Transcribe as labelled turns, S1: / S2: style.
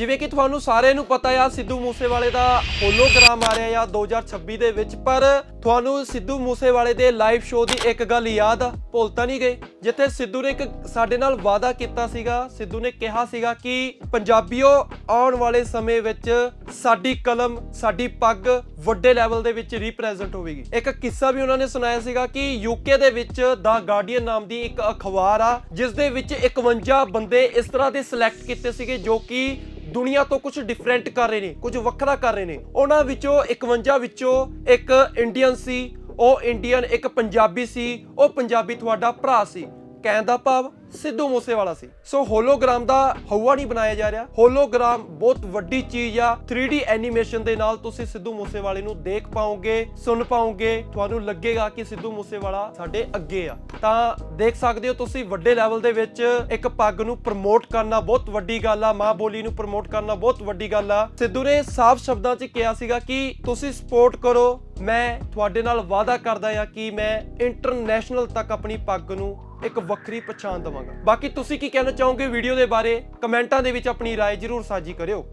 S1: ਜਿਵੇਂ ਕਿ ਤੁਹਾਨੂੰ ਸਾਰਿਆਂ ਨੂੰ ਪਤਾ ਆ, ਸਿੱਧੂ ਮੂਸੇਵਾਲੇ ਦਾ ਹੋਲੋਗ੍ਰਾਮ ਆ ਰਿਹਾ ਆ 2026 ਦੇ ਵਿੱਚ, ਪਰ ਤੁਹਾਨੂੰ ਸਿੱਧੂ ਮੂਸੇਵਾਲੇ ਦੇ ਲਾਈਵ ਸ਼ੋਅ ਦੀ ਇੱਕ ਗੱਲ ਯਾਦ ਆ, ਭੁੱਲ ਤਾਂ ਨਹੀਂ ਗਏ। ਜਿੱਥੇ ਸਿੱਧੂ ਨੇ ਇੱਕ ਸਾਡੇ ਨਾਲ ਵਾਅਦਾ ਕੀਤਾ ਸੀਗਾ, ਸਿੱਧੂ ਨੇ ਕਿਹਾ ਸੀਗਾ ਕਿ ਪੰਜਾਬੀਓ ਆਉਣ ਵਾਲੇ ਸਮੇਂ ਵਿੱਚ ਸਾਡੀ ਕਲਮ, ਸਾਡੀ ਪੱਗ ਵੱਡੇ ਲੈਵਲ ਦੇ ਵਿੱਚ ਰਿਪਰੈਜ਼ੈਂਟ ਹੋਵੇਗੀ। ਇੱਕ ਕਿੱਸਾ ਵੀ ਉਹਨਾਂ ਨੇ ਸੁਣਾਇਆ ਸੀਗਾ ਕਿ ਯੂਕੇ ਦੇ ਵਿੱਚ ਦਾ ਗਾਰਡੀਅਨ ਨਾਮ ਦੀ ਇੱਕ ਅਖਬਾਰ ਆ ਜਿਸ ਦੇ ਵਿੱਚ 51 ਬੰਦੇ ਇਸ ਤਰ੍ਹਾਂ ਦੇ ਸਿਲੈਕਟ ਕੀਤੇ ਸੀਗੇ ਜੋ ਕਿ ਦੁਨੀਆ ਤੋਂ ਕੁਝ ਡਿਫਰੈਂਟ ਕਰ ਰਹੇ ਨੇ, ਕੁਝ ਵੱਖਰਾ ਕਰ ਰਹੇ ਨੇ। ਉਹਨਾਂ ਵਿੱਚੋਂ 51 ਵਿੱਚੋਂ ਇੱਕ ਇੰਡੀਅਨ ਸੀ, ਉਹ ਇੰਡੀਅਨ ਇੱਕ ਪੰਜਾਬੀ ਸੀ, ਉਹ ਪੰਜਾਬੀ ਤੁਹਾਡਾ ਭਰਾ ਸੀ। ਕਹਿਣ ਦਾ ਭਾਵ ਸਿੱਧੂ ਮੂਸੇਵਾਲਾ ਸੀ। ਸੋ ਹੋਲੋਗ੍ਰਾਮ ਦਾ ਹਵਾ ਨਹੀਂ ਬਣਾਇਆ ਜਾ ਰਿਹਾ। ਹੋਲੋਗ੍ਰਾਮ ਬਹੁਤ ਵੱਡੀ ਚੀਜ਼ ਆ। 3D ਐਨੀਮੇਸ਼ਨ ਦੇ ਨਾਲ ਤੁਸੀਂ ਸਿੱਧੂ ਮੂਸੇਵਾਲੇ ਨੂੰ ਦੇਖ ਪਾਓਗੇ, ਸੁਣ ਪਾਓਗੇ। ਤੁਹਾਨੂੰ ਲੱਗੇਗਾ ਕਿ ਸਿੱਧੂ ਮੂਸੇਵਾਲਾ ਸਾਡੇ ਅੱਗੇ ਆ। ਤਾਂ ਦੇਖ ਸਕਦੇ ਹੋ ਤੁਸੀਂ ਵੱਡੇ ਲੈਵਲ ਦੇ ਵਿੱਚ ਇੱਕ ਪੱਗ ਨੂੰ ਪ੍ਰਮੋਟ ਕਰਨਾ ਬਹੁਤ ਵੱਡੀ ਗੱਲ ਆ। ਮਾਂ ਬੋਲੀ ਨੂੰ ਪ੍ਰਮੋਟ ਕਰਨਾ ਬਹੁਤ ਵੱਡੀ ਗੱਲ ਆ। ਸਿੱਧੂ ਨੇ ਸਾਫ਼ ਸ਼ਬਦਾਂ 'ਚ ਕਿਹਾ ਸੀਗਾ ਕਿ ਤੁਸੀਂ ਸਪੋਰਟ ਕਰੋ। ਮੈਂ ਤੁਹਾਡੇ ਨਾਲ ਵਾਅਦਾ ਕਰਦਾ ਹਾਂ ਕਿ ਮੈਂ ਇੰਟਰਨੈਸ਼ਨਲ ਤੱਕ ਆਪਣੀ ਪੱਗ ਨੂੰ ਇੱਕ ਵੱਖਰੀ ਪਛਾਣ ਦਵਾਂਗਾ ਬਾਕੀ ਤੁਸੀਂ ਕੀ ਕਹਿਣਾ ਚਾਹੋਗੇ ਵੀਡੀਓ ਦੇ ਬਾਰੇ ਕਮੈਂਟਾਂ ਦੇ ਵਿੱਚ ਆਪਣੀ رائے ਜ਼ਰੂਰ ਸਾਂਝੀ ਕਰਿਓ